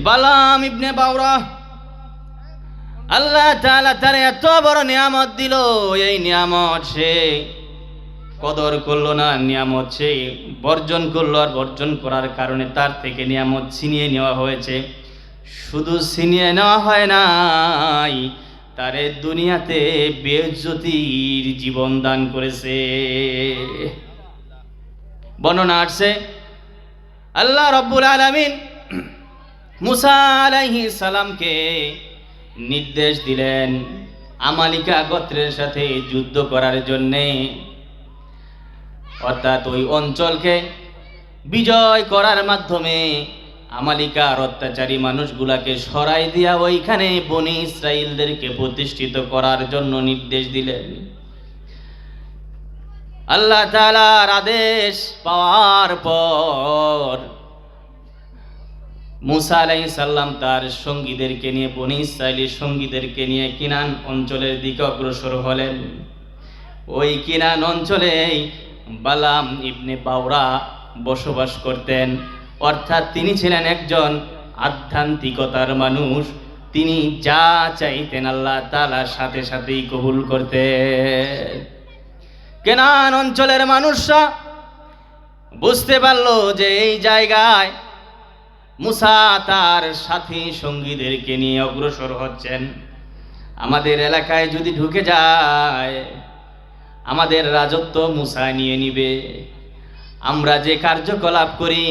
বালাম ইবনে বাউরা আল্লাহ তাআলা তার এত বড় নিয়ামত দিল, এই নিয়ামত সে কদর করল না, নিয়ামত সে বর্জন করল আর বর্জন করার কারণে তার থেকে নিয়ামত ছিনিয়ে নেওয়া হয়েছে। শুধু ছিনিয়ে নেওয়া হয় নাই, তারে দুনিয়াতে বেজ্যোতির জীবন দান করেছে। বর্ণনা আসছে, আল্লাহ রব্বুল আলামিন মুসা আলাইহি সালামকে নির্দেশ দিলেন আমালিকা গোত্রের সাথে যুদ্ধ করার জন্যে। অর্থাৎ ওই অঞ্চলকে বিজয় করার মাধ্যমে আমালিকার অত্যাচারী মানুষগুলাকে সরাই দিয়া ওইখানে বনি ইসরায়েলদেরকে প্রতিষ্ঠিত করার জন্য নির্দেশ দিলেন। আল্লাহ তাআলার আদেশ পাওয়ার পর মুসা আলাই সাল্লাম তার সঙ্গীদেরকে নিয়ে, বনি ইসরায়েলের সঙ্গীদেরকে নিয়ে কিনান অঞ্চলের দিকে অগ্রসর হলেন। ওই কিনান অঞ্চলেই বালাম ইবনে বাউরা বসবাস করতেন। অর্থাৎ তিনি ছিলেন একজন আধ্যাত্মিকতার মানুষ। তিনি যা চাইতেন আল্লাহ তালার সাথে সাথেই কবুল করতেন। কেনান অঞ্চলের মানুষরা বুঝতে পারল যে এই জায়গায় মুসা তার সাথী সঙ্গীদেরকে নিয়ে অগ্রসর হচ্ছেন। আমাদের এলাকায় যদি ঢুকে যায়, আমাদের রাজত্ব মুসা নিয়ে নিবে। আমরা যে কার্যকলাপ করি,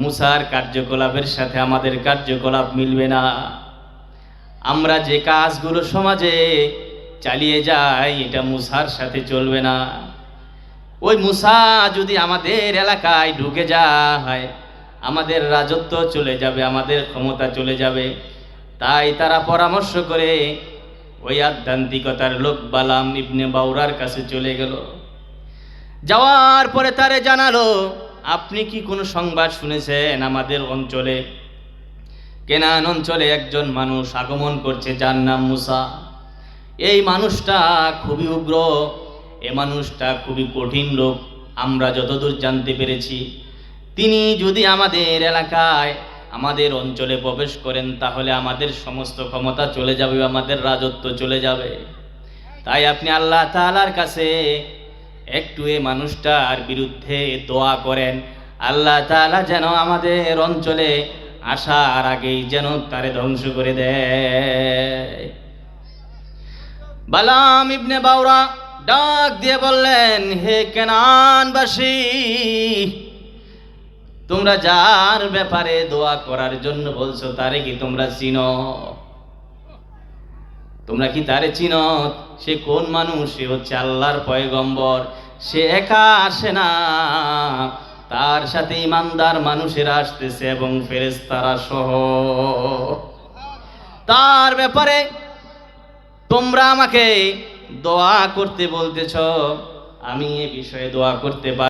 মুসার কার্যকলাপের সাথে আমাদের কার্যকলাপ মিলবে না। আমরা যে কাজগুলো সমাজে চালিয়ে যাই, এটা মুসার সাথে চলবে না। ওই মুসা যদি আমাদের এলাকায় ঢুকে যায় আমাদের রাজত্ব চলে যাবে, আমাদের ক্ষমতা চলে যাবে। তাই তারা পরামর্শ করে ওই আধ্যাত্মিকতার লোক বালাম ইবনে বাউরার কাছে চলে গেল। যাওয়ার পরে তারে জানালো, আপনি কি কোনো সংবাদ শুনেছেন আমাদের অঞ্চলে? কেনান অঞ্চলে একজন মানুষ আগমন করছে, যার নাম মুসা। এই মানুষটা খুবই উগ্র, এ মানুষটা খুবই কঠিন লোক। আমরা যতদূর জানতে পেরেছি তিনি যদি আমাদের এলাকায়, আমাদের অঞ্চলে প্রবেশ করেন, তাহলে আমাদের সমস্ত ক্ষমতা চলে যাবে, আমাদের রাজত্ব চলে যাবে। তাই আপনি আল্লাহ তাআলার কাছে একটু এ মানুষটার বিরুদ্ধে দোয়া করেন। আল্লাহ তাআলা যেন আমাদের অঞ্চলে আসার আগেই যেন তারে ধ্বংস করে দেয়। বালাম ইবনে বাউরা ডাক দিয়ে বললেন, হে কেনানবাসী তোমরা যার ব্যাপারে দোয়া করার জন্য বলছো, তারে কি তোমরা চিনো? তোমরা কি তারে চিন? সে কোন মানুষ? সে হচ্ছে আল্লাহর পয়গম্বর। সে একা আসে না। তার সাথে ইমানদার মানুষেরা আসতেছে এবং ফেরেশতারা সহ। তার ব্যাপারে তোমরা আমাকে দোয়া করতে বলতেছ, আমি এ বিষয়ে দোয়া করতে পারি